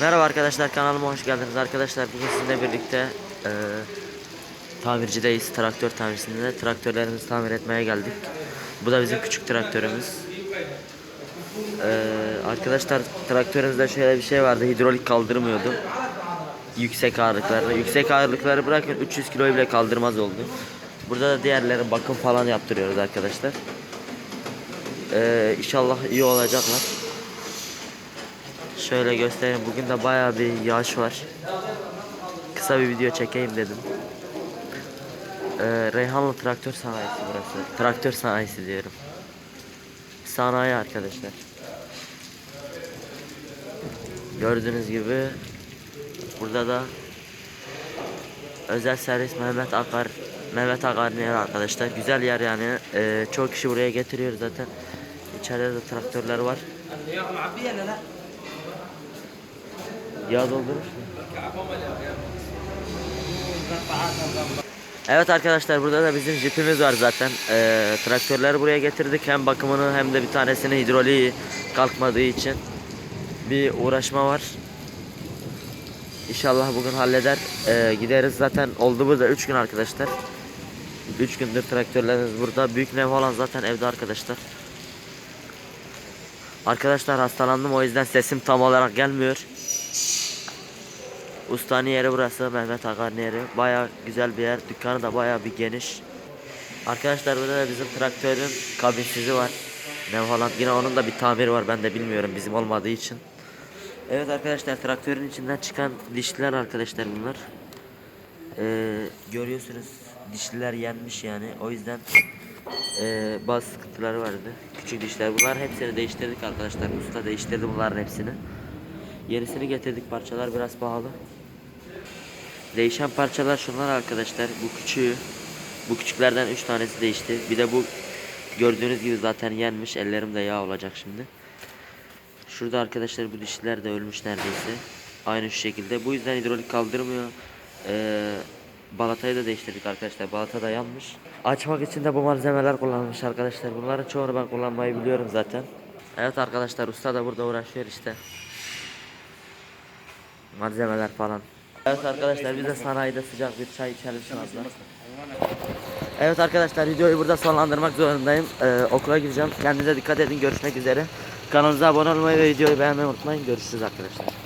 Merhaba arkadaşlar kanalıma hoş geldiniz. Arkadaşlar bugün sizinle birlikte e, tamircideyiz traktör tamircisinde traktörlerimizi tamir etmeye geldik. Bu da bizim küçük traktörümüz. E, arkadaşlar traktörümüzde şöyle bir şey vardı hidrolik kaldırmıyordu. Yüksek ağırlıklarla. Yüksek ağırlıkları bırakın 300 kiloyu bile kaldırmaz oldu. Burada da diğerleri bakım falan yaptırıyoruz arkadaşlar. E, inşallah iyi olacaklar Şöyle göstereyim. Bugün de bayağı bir yağış var. Kısa bir video çekeyim dedim. Ee, Reyhanlı Traktör Sanayisi burası. Traktör sanayisi diyorum. Sanayi arkadaşlar. Gördüğünüz gibi burada da özel servis Mehmet Akar Mehmet Akar'ın yeri arkadaşlar. Güzel yer yani. Ee, çok kişi buraya getiriyor zaten. İçeride de traktörler var. Yağ doldurmuş mu? Evet arkadaşlar burada da bizim jipimiz var zaten. Ee, traktörleri buraya getirdik. Hem bakımını hem de bir tanesini hidroliği kalkmadığı için bir uğraşma var. İnşallah bugün halleder. Ee, gideriz zaten oldu burada 3 gün arkadaşlar. 3 gündür traktörlerimiz burada. Büyük nev olan zaten evde arkadaşlar. Arkadaşlar hastalandım o yüzden sesim tam olarak gelmiyor. Ustanın yeri burası Mehmet Akar'ın yeri. Baya güzel bir yer. Dükkanı da baya bir geniş. Arkadaşlar burada da bizim traktörün kabinsizi var. Ne falan. Yine onun da bir tamiri var. Ben de bilmiyorum bizim olmadığı için. Evet arkadaşlar traktörün içinden çıkan dişliler arkadaşlar bunlar. Ee, görüyorsunuz dişliler yenmiş yani. O yüzden ee, bazı sıkıntıları vardı. Küçük dişler. Bunlar hepsini değiştirdik arkadaşlar. Usta değiştirdi bunların hepsini. Yenisini getirdik parçalar biraz pahalı. Değişen parçalar şunlar arkadaşlar. Bu küçüğü. Bu küçüklerden 3 tanesi değişti. Bir de bu gördüğünüz gibi zaten yenmiş. Ellerimde yağ olacak şimdi. Şurada arkadaşlar bu dişler de ölmüş neredeyse. Aynı şu şekilde. Bu yüzden hidrolik kaldırmıyor. Ee, balatayı da değiştirdik arkadaşlar. Balata da yanmış. Açmak için de bu malzemeler kullanılmış arkadaşlar. Bunların çoğunu ben kullanmayı biliyorum zaten. Evet arkadaşlar usta da burada uğraşıyor işte malzemeler falan. Evet arkadaşlar biz de sanayide sıcak bir çay içelim şu anda. Evet arkadaşlar videoyu burada sonlandırmak zorundayım. Ee, okula gideceğim. Kendinize dikkat edin. Görüşmek üzere. Kanalımıza abone olmayı ve videoyu beğenmeyi unutmayın. Görüşürüz arkadaşlar.